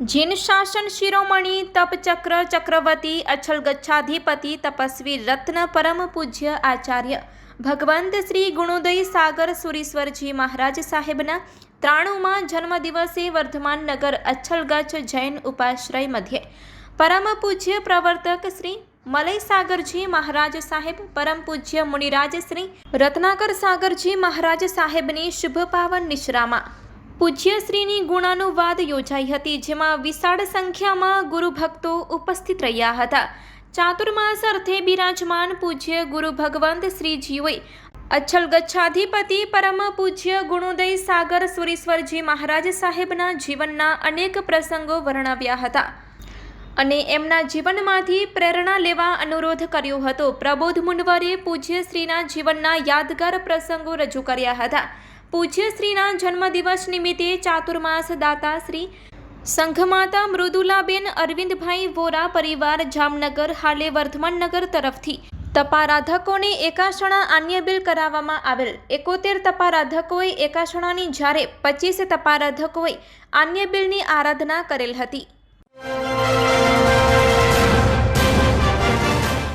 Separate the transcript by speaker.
Speaker 1: જીન શાસન શિરોમણી તપચક્ર ચક્રવર્તી અછલ ગચ્છાધિપતિ તપસ્વી રત્ન પરમ પૂજ્ય આચાર્ય. ભગવંત શ્રી ગુણોદય સાગર સુરીશ્વરજી મહારાજ સાહેબના ત્રાણુમાં જન્મદિવસે વર્ધમાન નગર અચ્છલગચ્છ જૈન ઉપાશ્રય મધ્યે. પરમ પૂજ્ય પ્રવર્તક શ્રી મલય સાગરજી મહારાજ સાહેબ, પરમ પૂજ્ય મુનિરાજ રત્નાકર સાગરજી મહારાજ સાહેબની શુભ પાવન નિશ્રામાં પૂજ્ય શ્રીની ગુણાનુવાદ યોજાઈ હતી, જેમાં વિશાળ સંખ્યામાં ગુરુ ભક્તો ઉપસ્થિત રહ્યા હતા. ચાતુર્માસ અર્થે બિરાજમાન પૂજ્ય ગુરુ ભગવંત શ્રીજીઓએ અચ્છલ ગચ્છાધિપતિ પરમ પૂજ્ય ગુણોદય સાગર સુરેશ્વરજી મહારાજ સાહેબના જીવનના અનેક પ્રસંગો વર્ણવ્યા હતા અને એમના જીવનમાંથી પ્રેરણા લેવા અનુરોધ કર્યો હતો. પ્રબોધ મુંડવરે પૂજ્યશ્રીના જીવનના યાદગાર પ્રસંગો રજૂ કર્યા હતા. પૂજ્ય શ્રીના જન્મદિવસ નિમિત્તે ચાતુર્માસ દાતા શ્રી સંઘમાતા મૃદુલાબેન અરવિંદભાઈ વોરા પરિવાર જામનગર, હાલે વર્ધમાન નગર તરફથી તપારાધકોને એકાસણા આન્ય બિલ કરાવવામાં આવેલ. એકોતેર તપારાધકોએ એકાસણાની જ્યારે પચીસ તપારાધકોએ આન્ય બિલની આરાધના કરેલ હતી.